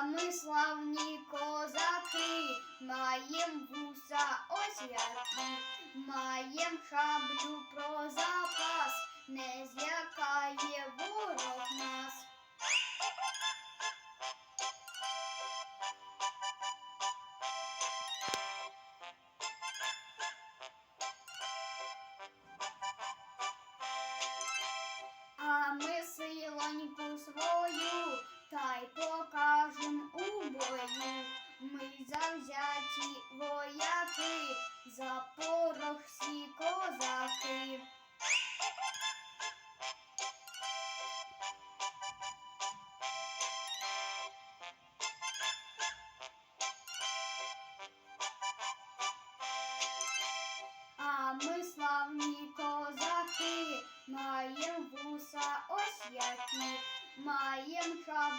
А ми славні козаки, маєм вуса ось які, маєм шаблю про запас, не злякає ворог нас. А ми силоньку свою порох всі козаки. А ми славні козаки, маєм вуса ось які, маєм шаблю